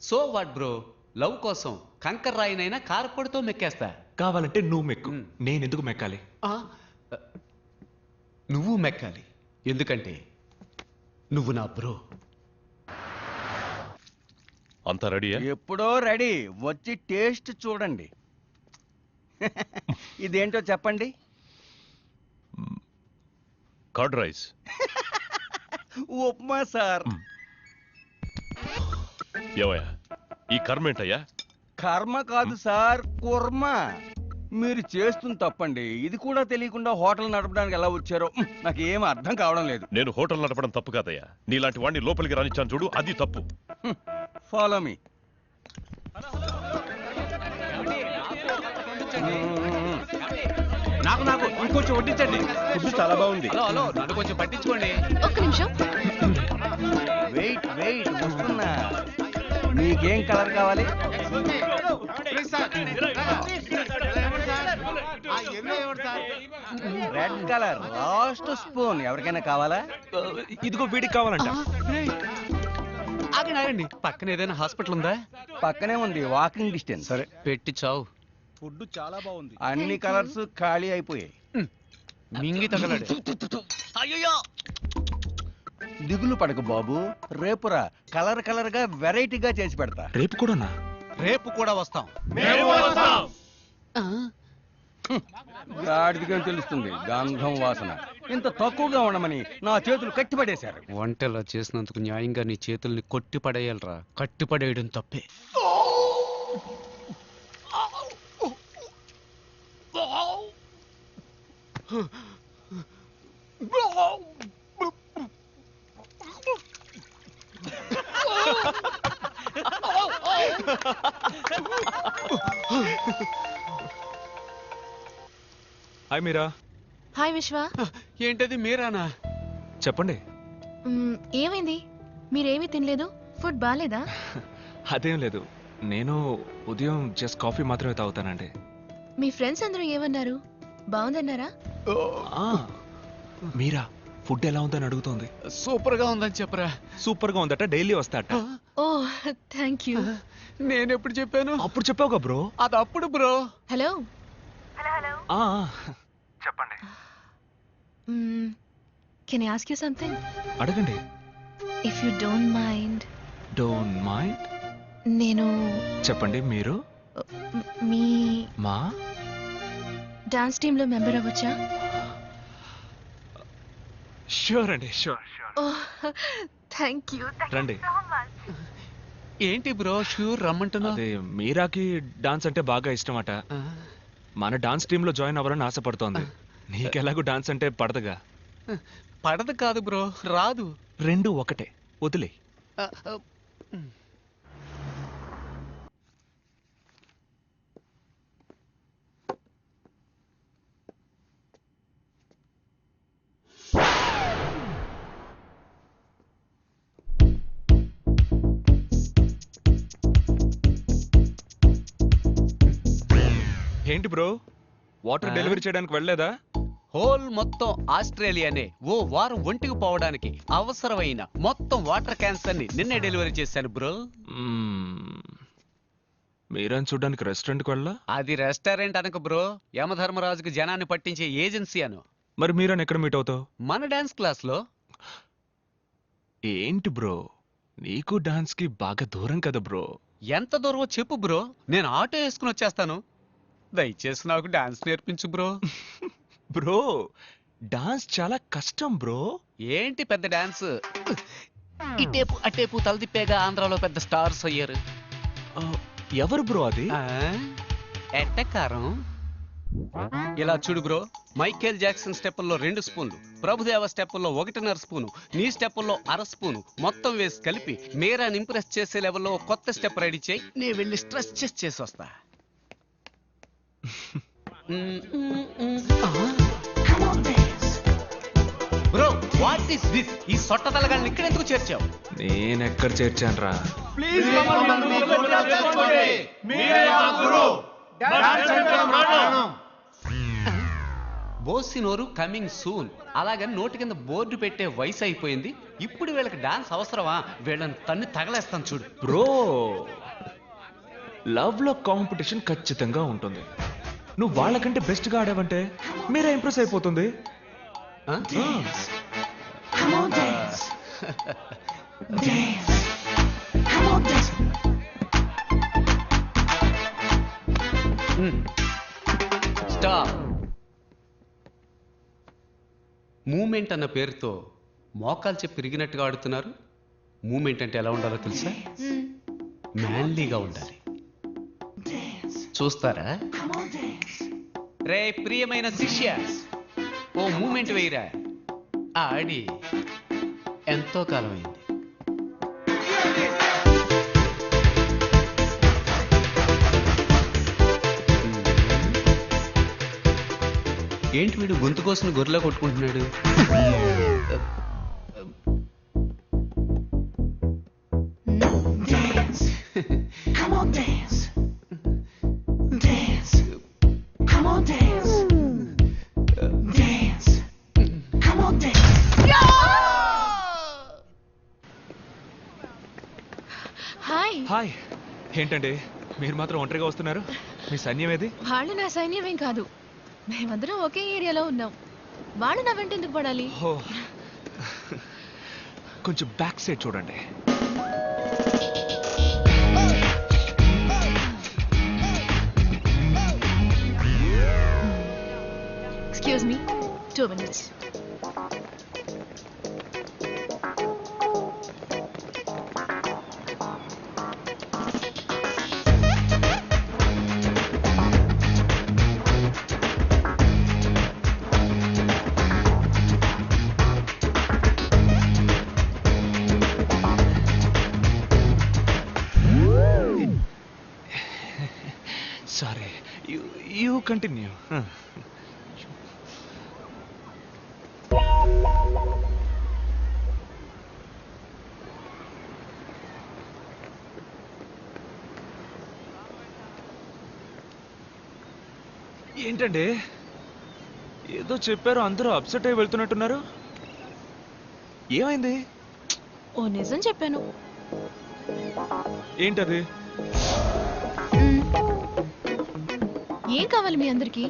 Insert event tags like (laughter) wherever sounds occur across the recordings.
So what bro love కోసం కంకర్ రాయినైనా కారపొడితో మెక్కేస్తా. కావాలంటే నువ్వు మెక్కు. నేను ఎందుకు మెక్కాలి? ఆ, నువ్వు మెక్కాలి. ఎందుకంటే నువ్వు నా బ్రో అంతా రెడీయా? ఎప్పుడో రెడీ. వచ్చి టేస్ట్ చూడండి. (laughs) ఇదేంటో చెప్పండి. Curd rice. (laughs) ఉప్మా సార్. ఏవయ్యా? ఈ కర్మ ఏంటయ్యా? కర్మ కాదు సార్ కుర్మ. మీరు చేస్తుంది తప్పండి. ఇది కూడా తెలియకుండా హోటల్ నడపడానికి ఎలా వచ్చారో నాకు ఏం అర్థం కావడం లేదు. నేను హోటల్ నడపడం తప్పు కాదయ్యా. నీలాంటి వాడిని లోపలికి రానిచ్చాను చూడు అది తప్పు. ఫాలో మీ నాకు నాకు ఇంకొంచెం వడ్డించండి. ఫుడ్ చాలా బాగుంది. హలో హలో నన్ను కొంచెం పట్టించుకోండి. ఒక్క నిమిషం. వెయిట్ వెయిట్ వస్తున్నా. మీకేం కలర్ కావాలి? Red colour last spoon. ఎవరికైనా కావాలా? ఇదిగో వీడికి కావాలంట. ఆగండి పక్కన ఏదైనా హాస్పిటల్ ఉందా? పక్కనే ఉంది వాకింగ్ డిస్టెన్స్. సరే. పెట్టి చావు. అన్ని కలర్స్ ఖాళీ అయిపోయాయి. మింగి తగలడు. దిగులు పడకు బాబు. రేపురా కలర్ కలర్గా వెరైటీగా చేసి పెడతా. రేపు కూడానా? రేపు కూడా వస్తాం. ఆ, గాడిదిగా తెలుస్తుంది? గంధం వాసన. ఇంత తక్కువగా ఉండమని నా చేతులు కట్టిపడేశారు. వంటలా చేసినందుకు న్యాయంగా నీ చేతుల్ని కొట్టి పడేయాలరా కట్టి పడేయడం తప్పే హాయ్ మీరా. హాయ్ విశ్వ. ఏంటది మీరానా? చెప్పండి. మ్, ఏమైంది? మీరేమీ తినలేదు? ఫుడ్ బాగాలేదా అదేం లేదు. నేను ఉదయం జస్ట్ కాఫీ మాత్రమే తాగుతానండి. మీ ఫ్రెండ్స్ అందరూ ఏమన్నారు? బాగుందన్నారా? ఆ, మీరా ఫుడ్ ఎలా ఉందని అడుగుతోంది. సూపర్గా ఉందని చెప్పరా. సూపర్గా ఉందట డైలీ వస్తాట. ఓ థ్యాంక్ యూ. నేను ఎప్పుడు చెప్పాను? అప్పుడు చెప్పావుగా బ్రో. అది అప్పుడు బ్రో. హలో. ఆ, కెన్ ఆస్క్ యూ సంథింగ్ అడగండి. If you don't mind don't mind నేను చెప్పండి మీరు? మ్, మీ మా? డాన్స్ టీంలో మెంబర్ అవ్వచ్చా? షూర్ అండి షూర్ ఓ థ్యాంక్ యూ రండి. ఏంటి బ్రో షూర్ రమ్మంటున్నా అదే మీరాకి డాన్స్ అంటే బాగా ఇష్టమట. మన డాన్స్ టీమ్లో జాయిన్ అవ్వాలని ఆశపడుతోంది. నీకెలాగూ డాన్స్ అంటే పడదుగా. పడదు కాదు బ్రో రాదు. రెండు ఒకటే వదిలే. ఏంటి బ్రో? వాటర్? డెలివరీ చేయడానికి వెళ్ళలేదా? హోల్ మొత్తం ఆస్ట్రేలియానే ఓ వారం ఒంటికి పోవడానికి అవసరమైన మొత్తం వాటర్ క్యాన్సర్ని నిన్నే డెలివరీ చేశాను బ్రో. మీరని చూడడానికి రెస్టారెంట్కి వెళ్ళా అది రెస్టారెంట్ అనక బ్రో. యమధర్మరాజుకి జనాన్ని పట్టించే ఏజెన్సీ అను. మరి మీరని ఎక్కడ మీట్ అవుతావు? మన డాన్స్ క్లాస్లో ఏంటి బ్రో? నీకు డాన్స్కి బాగా దూరం కదా బ్రో. ఎంత దూరమో చెప్పు బ్రో. నేను ఆటో వేసుకుని వచ్చేస్తాను. దయచేసి నాకు డాన్స్ నేర్పించు బ్రో. (laughs) బ్రో డాన్స్ చాలా కష్టం బ్రో. ఏంటి పెద్ద డాన్స్? ఇటేపు అటేపు తలదిప్పేగా ఆంధ్రాలో పెద్ద స్టార్స్ అయ్యారు. ఎవరు బ్రో అది? ఎట్టకారం ఇలా చూడు బ్రో. మైకేల్ జాక్సన్ స్టెప్పుల్లో రెండు స్పూన్లు ప్రభుదేవ స్టెప్పుల్లో ఒకటిన్నర స్పూను నీ స్టెప్పుల్లో అర స్పూను మొత్తం వేసి కలిపి మీరాని ఇంప్రెస్ చేసే లెవెల్లో కొత్త స్టెప్ రెడీ చేయి నేను వెళ్ళి స్ట్రెస్ చేసి చేసి వస్తా. బ్రో వాట్ ఇస్ దిస్ ఈ సొట్ట తలగాన్ని ఇక్కడ ఎందుకు చేర్చావు? నేను ఎక్కడ చేర్చాను రా బోసినోరు కమింగ్ సూన్ అలాగని నోటి కింద బోర్డు పెట్టే వయసు అయిపోయింది. ఇప్పుడు వీళ్ళకి డాన్స్ అవసరమా? వీళ్ళని తన్ని తగలేస్తాను చూడు. బ్రో లవ్లో కాంపిటీషన్ ఖచ్చితంగా ఉంటుంది. నువ్వు వాళ్ళకంటే బెస్ట్గా ఆడావంటే మీరే ఇంప్రెస్ అయిపోతుంది. ఆ? స్టాప్ మూమెంట్ అన్న పేరుతో మోకాలు చెప్పి తిరిగినట్టుగా ఆడుతున్నారు. మూమెంట్ అంటే ఎలా ఉండాలో తెలుసా. మ్యాన్లీగా ఉండాలి. చూస్తారా? రే ప్రియమైన శిష్య ఓ మూమెంట్ వేయరా ఆడి ఎంతో కాలమైంది ఏంటి వీడు గొంతు కోసం గొర్రెలా కొట్టుకుంటున్నాడు Come on, dance. Dance. ఏంటండి? మీరు మాత్రం ఒంటరిగా వస్తున్నారు? మీ సైన్యం ఏది? వాళ్ళు నా సైన్యమేం కాదు. మేమందరం ఒకే ఏరియాలో ఉన్నాం. వాళ్ళు నా వెంట ఎందుకు పడాలి? ఓ. కొంచెం బ్యాక్ సైడ్ చూడండి. Excuse me two minutes continue. ఏంటండి? ఏదో చెప్పారు అందరూ అప్సెట్ అయి వెళ్తున్నట్టున్నారు. ఏమైంది? ఓ నిజం చెప్పాను. ఏంటది? ఏం కావాలి మీ అందరికీ?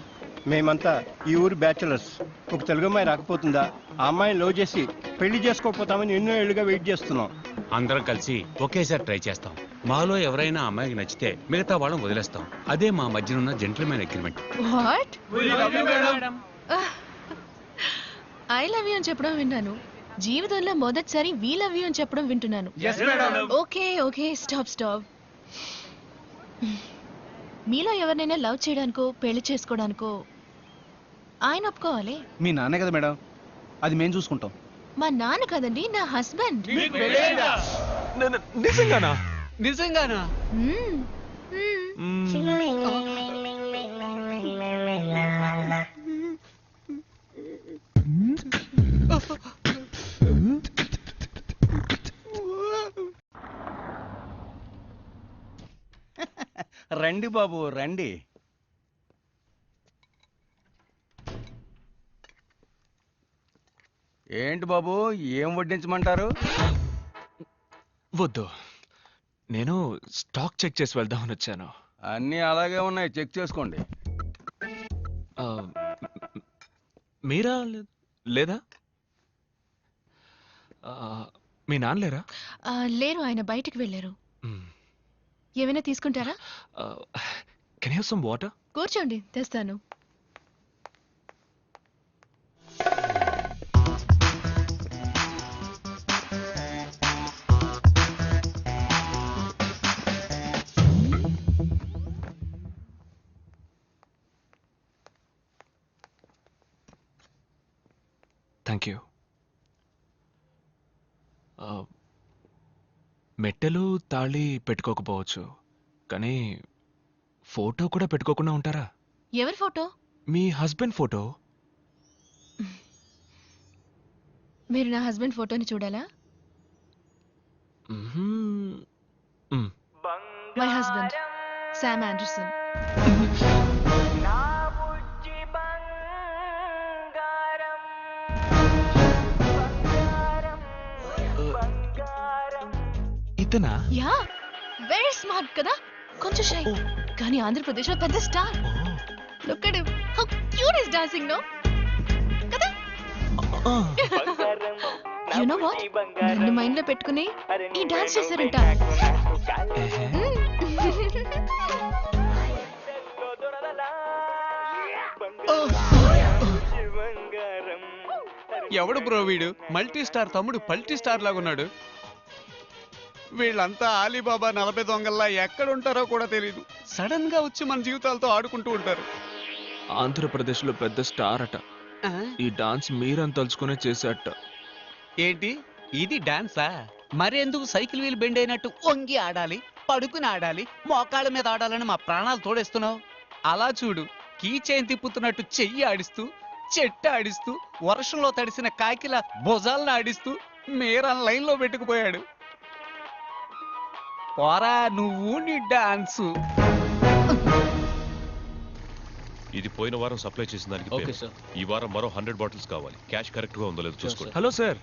మేమంతా ఈ ఊరు బ్యాచులర్స్. ఒక తెలుగు అమ్మాయి రాకపోతుందా? ఆ అమ్మాయిని లవ్ చేసి పెళ్ళి చేసుకోకపోతామని ఎన్నో ఏళ్ళుగా వెయిట్ చేస్తున్నాం. అందరం కలిసి ఒకేసారి ట్రై చేస్తాం. మాలో ఎవరైనా అమ్మాయికి నచ్చితే మిగతా వాళ్ళని వదిలేస్తాం. అదే మా మధ్యనున్న gentlemen agreement what? I love you అని చెప్పడం విన్నాను. జీవితంలో మొదటిసారి వీ లవ్ యూ అని చెప్పడం వింటున్నాను. ఓకే ఓకే స్టాప్ స్టాప్ మీలో ఎవరినైనా లవ్ చేయడానికో పెళ్ళి చేసుకోవడానికో ఆయన ఒప్పుకోవాలి? మీ నాన్నే కదా మేడం. అది మేము చూసుకుంటాం. మా నాన్న కదండి నా హస్బెండ్. నిజంగానా? నిజంగానా? మ్మ్. మ్మ్. రండి బాబు రండి. ఏంటి బాబు ఏం వడ్డించమంటారు? వద్దు. నేను స్టాక్ చెక్ చేసి వెళ్దామని వచ్చాను. అన్నీ అలాగే ఉన్నాయి చెక్ చేసుకోండి. ఆ, మీరా లే- లేదా? ఆ, మీ నాన్న లేరా? ఆ, లేరు ఆయన బయటికి వెళ్ళారు. ఏమైనా తీసుకుంటారా? కెన్ హ్యావ్ సమ్ వాటర్ కూర్చోండి తెస్తాను. థ్యాంక్ యూ మెట్టెలు తాళి పెట్టుకోకపోవచ్చు. కానీ ఫోటో కూడా పెట్టుకోకుండా ఉంటారా? ఎవరి ఫోటో? మీ హస్బెండ్ ఫోటో. మీరు నా హస్బెండ్ ఫోటోని చూడాలా. మై. హస్బెండ్ శామ్ ఆండర్సన్ ఇతనా యా వెరీ స్మార్ట్ కదా. కొంచెం షై. కానీ ఆంధ్రప్రదేశ్లో పెద్ద star. Look at how cute is dancing no కదా? యు నో వాట్ నన్ను మైండ్లో పెట్టుకుని ఈ డాన్స్ చేశారంట. ఎవడు బ్రో వీడు? మల్టీ స్టార్ తమ్ముడు పల్టీ స్టార్ లాగా ఉన్నాడు వీళ్ళంతా ఆలీబాబా నలభై దొంగల్లా ఎక్కడ ఉంటారో కూడా తెలియదు సడన్గా వచ్చి మన జీవితాలతో ఆడుకుంటూ ఉంటారు. ఆంధ్రప్రదేశ్లో పెద్ద స్టార్ అట. ఆ? ఈ డాన్స్ మీరని తలుచుకునే చేసేట. ఏంటి? ఇది డాన్సా? మరెందుకు సైకిల్ వీల్ బెండ్ అయినట్టు వంగి ఆడాలి పడుకుని ఆడాలి మోకాళ్ళ మీద ఆడాలని మా ప్రాణాలు తోడేస్తున్నావు? అలా చూడు కీ చైన్ తిప్పుతున్నట్టు చెయ్యి ఆడిస్తూ చెట్టు ఆడిస్తూ వర్షంలో తడిసిన కాకిల భుజాలను ఆడిస్తూ మీరన్ లైన్లో పెట్టుకుపోయాడు. పోరా నువ్వు నీ డాన్సు. ఇది పోయిన వారం సప్లై చేసిన దానికి ఓకే payment. ఈ వారం మరో హండ్రెడ్ బాటిల్స్ కావాలి. క్యాష్ కరెక్ట్గా ఉందో లేదో చూసుకోండి. Hello sir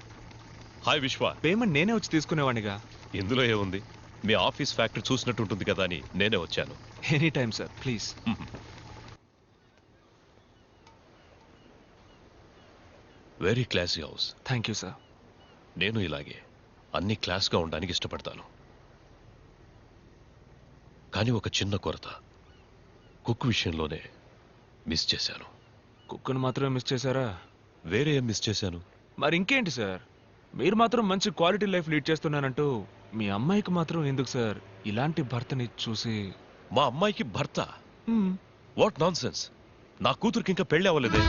hi Vishwa payment నేనే వచ్చి తీసుకునేవాడిగా ఇందులో ఏముంది? మీ ఆఫీస్ ఫ్యాక్టరీ చూసినట్టు ఉంటుంది కదా అని నేనే వచ్చాను. Any time sir please very classy house thank you sir నేను ఇలాగే అన్ని క్లాస్గా ఉండడానికి ఇష్టపడతాను. కానీ ఒక చిన్న కొరత. కుక్ విషయంలోనే మిస్ చేశాను. కుక్కను మాత్రమే మిస్ చేశారా? వేరే ఏం మిస్ చేశాను? మరి ఇంకేంటి సార్? మీరు మాత్రం మంచి క్వాలిటీ లైఫ్ లీడ్ చేస్తున్నారంటూ మీ అమ్మాయికి మాత్రం ఎందుకు సార్ ఇలాంటి భర్తని చూసి? మా అమ్మాయికి భర్త? వాట్ నాన్ సెన్స్ నా కూతురికి ఇంకా పెళ్ళి అవ్వలేదే.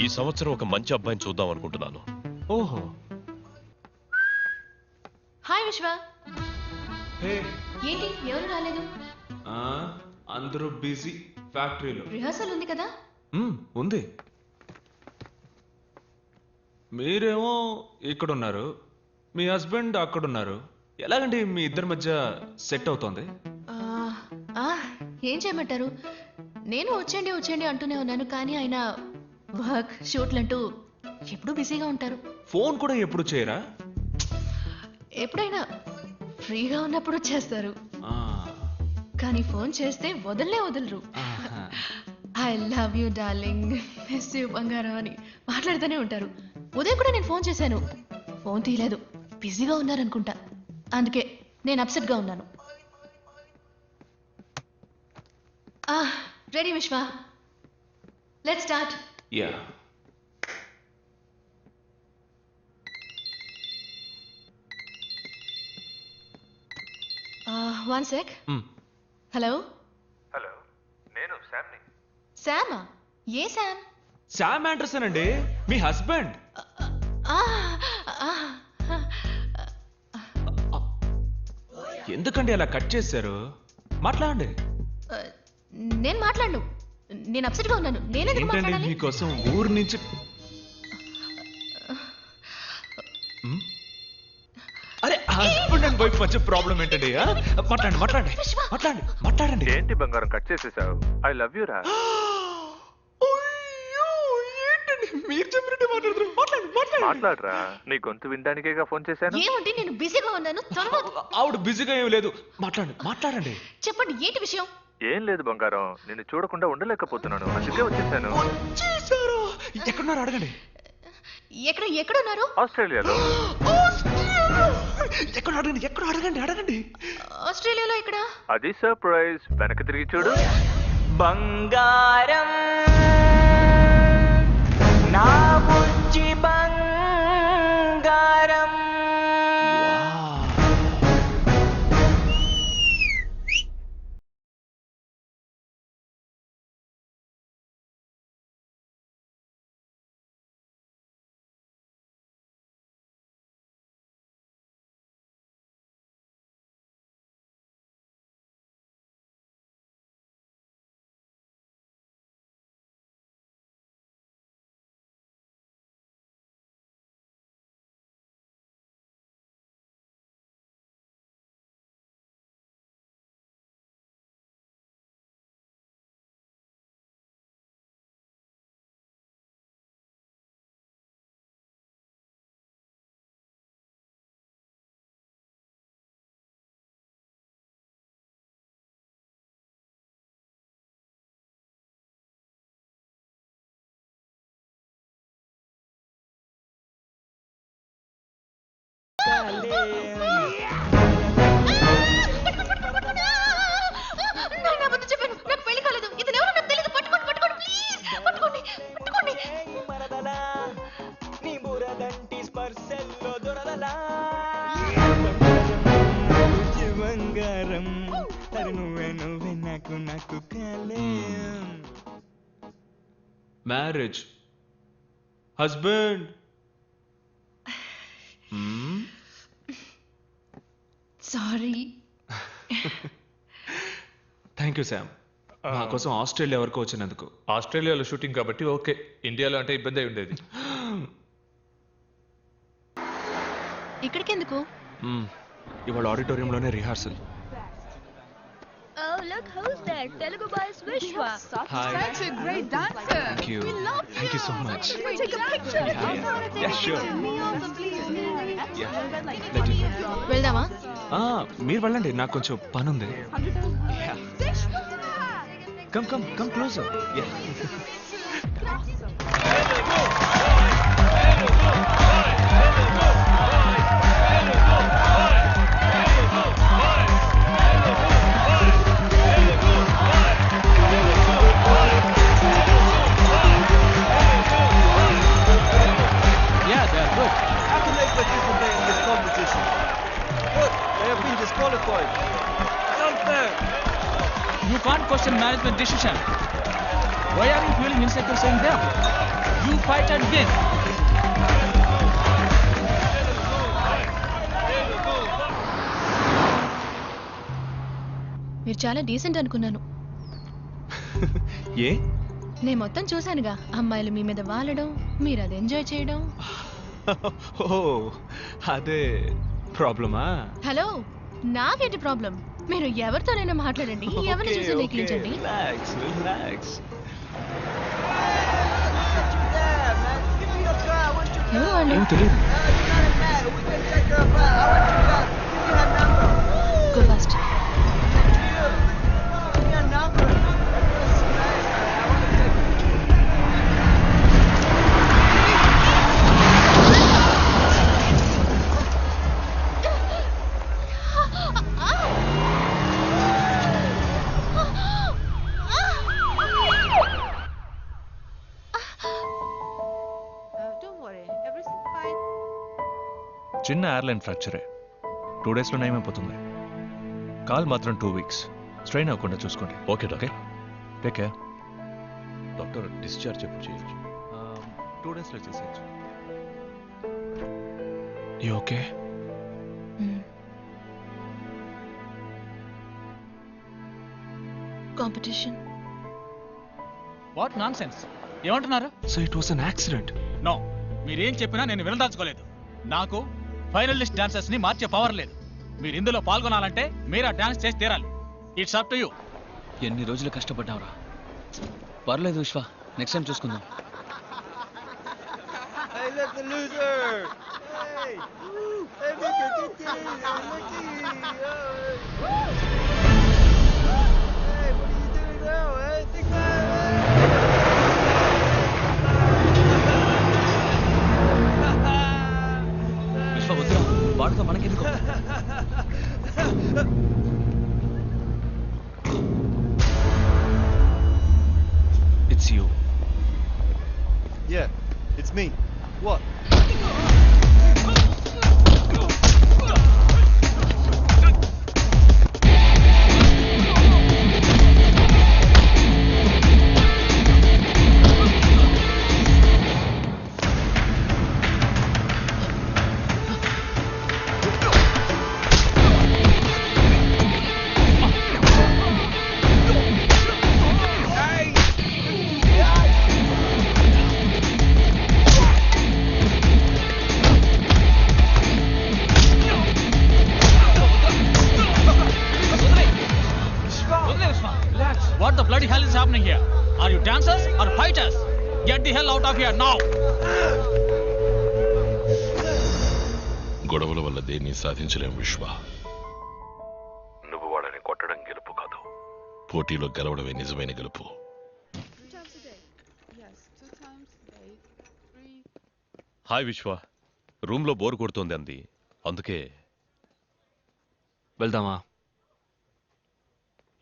ఈ సంవత్సరం ఒక మంచి అబ్బాయిని చూద్దాం అనుకుంటున్నాను. ఓహో. హాయ్ విశ్వ. ఏంటి? ఎవరు రాలేదు? ఆ, అందరూ బిజీ ఫ్యాక్టరీలో. రిహర్సల్ ఉంది కదా? ఉంది. మీరేమో ఇక్కడ ఉన్నారు మీ హస్బెండ్ అక్కడ ఉన్నారు ఎలాగండి మీ ఇద్దరి మధ్య సెట్ అవుతోంది? ఏం చేయమంటారు? నేను వచ్చేయండి వచ్చేయండి అంటూనే ఉన్నాను కానీ ఆయన వర్క్ షూట్లు అంటూ ఎప్పుడూ బిజీగా ఉంటారు. ఫోన్ కూడా ఎప్పుడు చేయరా? ఎప్పుడైనా ఫ్రీగా ఉన్నప్పుడు చేస్తారు. ఆ, కానీ ఫోన్ చేస్తే వదలనే వదలరు. I love you darling miss you బంగారం అని మాట్లాడుతూనే ఉంటారు. ఉదయం కూడా నేను ఫోన్ చేశాను. ఫోన్ తీయలేదు. బిజీగా ఉన్నారనుకుంటా. అందుకే నేను upset గా ఉన్నాను ready Vishwa let start yeah one sec. Hello hello నేను శామ్ని. శామా? ఏ శామ్? శామ్ ఆండర్సన్ అండి. మీ హస్బెండ్. ఎందుకండి అలా కట్ చేశారు? మాట్లాడండి. నేను మాట్లాడను. నేను upset గా ఉన్నాను మాట్లాడాలి? మీకోసం ఊరు నుంచి వైఫ్ మధ్య ప్రాబ్లం ఏంటండి? మాట్లాడండి మాట్లాడండి. మాట్లాడండి మాట్లాడండి. ఏంటి బంగారం కట్ చేసేసావు? ఐ లవ్ యూ రా. (gasps) అయ్యో, ఏంటండి? మీరు చెప్పినట్టే మాట్లాడుతున్నారు మాట్లాడండి మాట్లాడండి. మాట్లాడరా. నీ గొంతు వినడానికేగా ఫోన్ చేశాను? ఏమంటే నేను బిజీగా ఉన్నాను. త్వరగా ఆవిడ బిజీగా ఏం లేదు. మాట్లాడండి మాట్లాడండి. చెప్పండి ఏంటి విషయం? ఏం లేదు బంగారం. నిన్ను చూడకుండా ఉండలేకపోతున్నాను. అందుకే వచ్చేసాను. ఎక్కడున్నారు? అడగండి. ఎక్కడ ఎక్కడ ఉన్నారు ఆస్ట్రేలియాలో. (gasps) ఎక్కడ అడగండి ఎక్కడ అడగండి అడగండి. ఆస్ట్రేలియాలో ఇక్కడ అది సర్ప్రైజ్. వెనక్కి తిరిగి చూడు. బంగారం. Marriage husband sorry thank you Sam మా కోసం ఆస్ట్రేలియా వరకు వచ్చినందుకు. ఆస్ట్రేలియాలో షూటింగ్ కాబట్టి ఓకే. ఇండియాలో అంటే ఇబ్బంది అయి ఉండేది. ఇక్కడికి ఎందుకు మ్మ్. ఇవాళ ఆడిటోరియంలోనే rehearsal. There. Telugu boys Vishwa. Hi. Such a great dancer. Thank you. We love Thank you so much. Can we take a picture? Yeah, yeah. Yeah, sure. You. వెళ్దామా ఆ, మీరు వెళ్ళండి నాకు కొంచెం పని ఉంది come come come closer It's unfair. You can't question management decision. Why are you feeling insecure saying them? You fight and win. మీరు చాలా డీసెంట్ అనుకున్నాను ఏ నేను మొత్తం చూశానుగా అమ్మాయిలు మీ మీద వాలడం మీరు అది ఎంజాయ్ చేయడం ఓ అదే ప్రాబ్లమా హలో నాకేంటి ప్రాబ్లం? మీరు ఎవరితోనైనా మాట్లాడండి. (laughs) ఎవరిని చూసి నెగ్లించండి తెలియదు. చిన్న ఎయిర్లైన్ ఫ్రాక్చరే టూ డేస్లో నయమైపోతుంది కాల్ మాత్రం టూ వీక్స్ స్ట్రెయిన్ అవ్వకుండా చూసుకోండి. Okay okay take care doctor discharge ఎప్పుడు చేయొచ్చు? టూ డేస్లో చేసేయచ్చు. You okay competition what nonsense ఏమంటున్నారు? So it was an accident no మీరేం చెప్పినా నేను వినదాచుకోలేదు నాకు ఫైనల్ లిస్ట్ డాన్సర్స్ని మార్చే పవర్ లేదు మీరు ఇందులో పాల్గొనాలంటే మీరు ఆ డాన్స్ చేసి తీరాలి ఇట్స్ అప్ టు యూ ఎన్ని రోజులు కష్టపడ్డావురా పర్లేదు విశ్వ నెక్స్ట్ టైం చూసుకుందాం Hey, look, the loser! Hey! Hey, look at it! Here now! గొడవల వల్ల దేన్ని సాధించలేం విశ్వ. నువ్వు వాళ్ళని కొట్టడం గెలుపు కాదు. పోటీలో గెలవడమే నిజమైన గెలుపు. హాయ్ విశ్వ. రూమ్లో బోర్ కొడుతోంది అంది. అందుకే వెళ్దామా?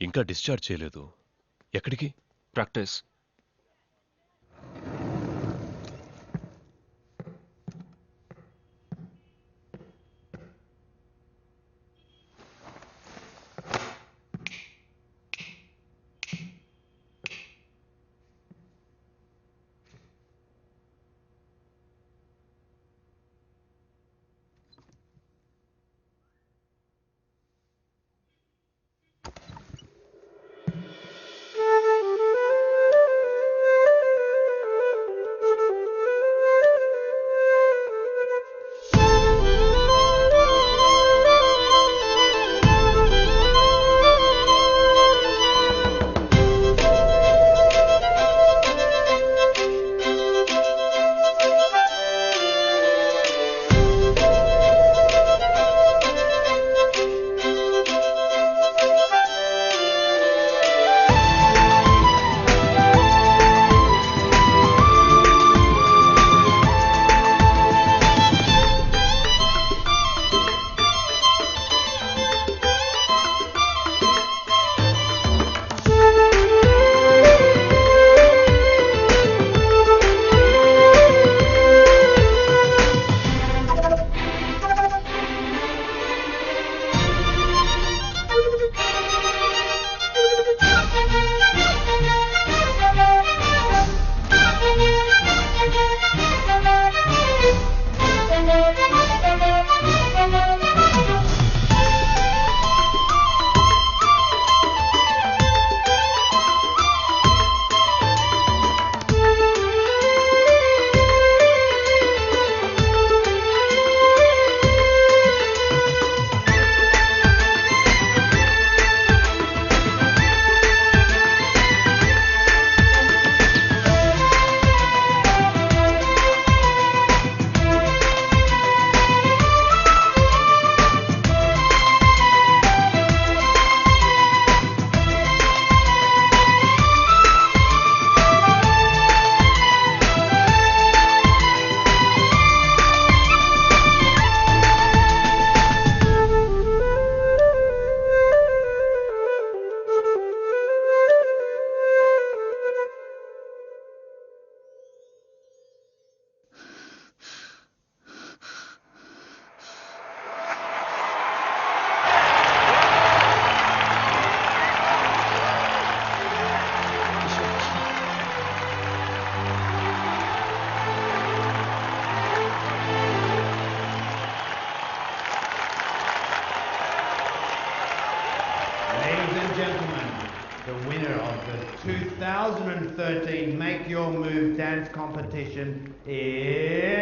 ఇంకా డిశ్చార్జ్ చేయలేదు. ఎక్కడికి? Practice. Your Move dance competition is.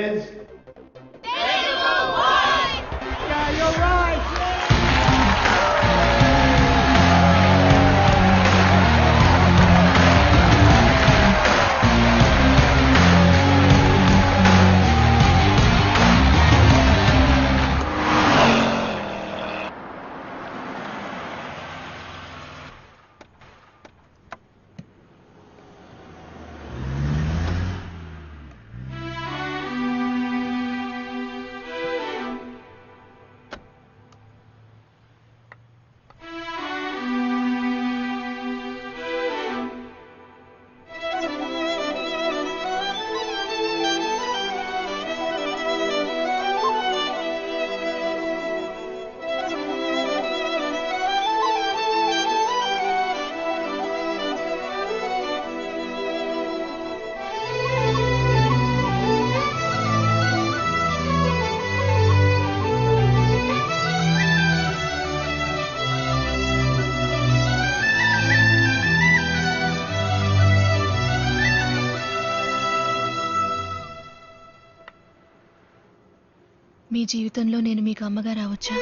జీవితంలో నేను మీకు అమ్మగా రావచ్చా?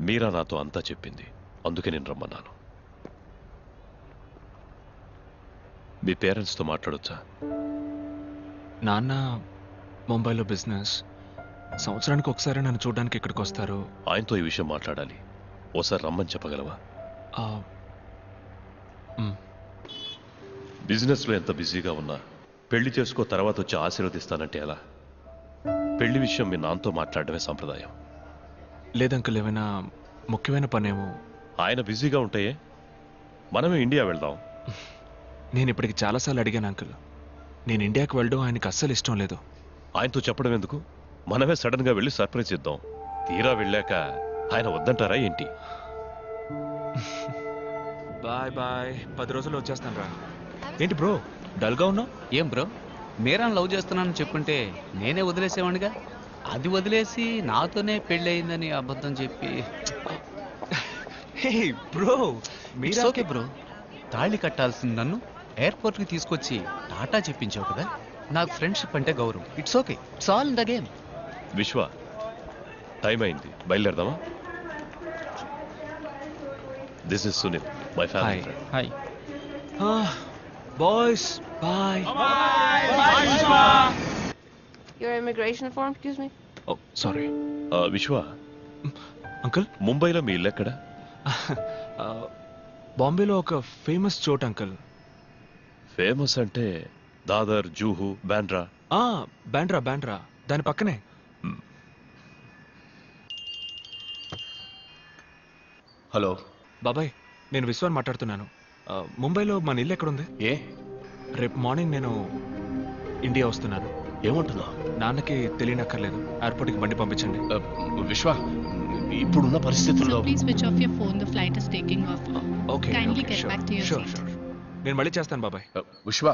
మీరా నాతో అంతా చెప్పింది. అందుకే నేను రమ్మన్నాను. మీ పేరెంట్స్తో మాట్లాడొచ్చా? నాన్న ముంబైలో బిజినెస్. సంవత్సరానికి ఒకసారి నన్ను చూడడానికి ఇక్కడికి వస్తారు? ఆయనతో ఈ విషయం మాట్లాడాలి. ఓసారి రమ్మని చెప్పగలవా? ఆ, మ్, బిజినెస్లో ఎంత బిజీగా ఉన్నా పెళ్ళి చేసుకో తర్వాత వచ్చి ఆశీర్వదిస్తానంటే ఎలా? పెళ్ళి విషయం మీ నాన్నతో మాట్లాడడమే సంప్రదాయం. లేదంకుల్ ఏమైనా ముఖ్యమైన పనేమో? ఆయన బిజీగా ఉంటాయే మనమే ఇండియా వెళ్దాం. (laughs) నేను ఇప్పటికి చాలాసార్లు అడిగాను అంకుల్. నేను ఇండియాకి వెళ్ళడం ఆయనకి అస్సలు ఇష్టం లేదు. ఆయనతో చెప్పడం ఎందుకు? మనమే సడన్గా వెళ్ళి సర్ప్రైజ్ ఇద్దాం తీరా వెళ్ళాక ఆయన వద్దంటారా ఏంటి? Bye bye. పది రోజుల్లో వచ్చేస్తాను రా. ఏంటి బ్రో? డల్గా ఉన్నావు? ఏం బ్రో? మీరాన్ లవ్ చేస్తున్నానని చెప్పుంటే నేనే వదిలేసేవాడిగా అది వదిలేసి నాతోనే పెళ్ళయిందని అబద్ధం చెప్పి. Hey bro. మీరా ఓకే బ్రో. తాళి కట్టాల్సిన నన్ను. ఎయిర్పోర్ట్కి తీసుకొచ్చి టాటా చెప్పించావు కదా? నాకు ఫ్రెండ్షిప్ అంటే గౌరవం. It's okay it's all in the game Vishwa time అయింది. బయలుదేరదామా? This is Sunil my family hi boys bye Your immigration form, excuse me? Oh sorry Vishwa uncle ముంబైలో మీ ఇల్లు ఎక్కడ? (laughs) బాంబేలో ఒక ఫేమస్ చోట్ అంకుల్ ఫేమస్ అంటే దాదర్ జూహు బాండ్రా ఆ బ్యాండ్రా బ్యాండ్రా. దాని పక్కనే. హలో. బాబాయ్ నేను విశ్వాన్ మాట్లాడుతున్నాను. ఆ, ముంబైలో మన ఇల్లు ఎక్కడుంది? ఏ? రేపు మార్నింగ్ నేను ఇండియా వస్తున్నాను. ఏమంటున్నా నాన్నకి తెలియనక్కర్లేదు. ఎయిర్పోర్ట్కి బండి పంపించండి. విశ్వ ఇప్పుడున్న పరిస్థితుల్లో Please switch off your phone. The flight is taking off. Okay Kindly get back to your sure seat. నేను మళ్ళీ చేస్తాను బాబాయ్. Uh, విశ్వ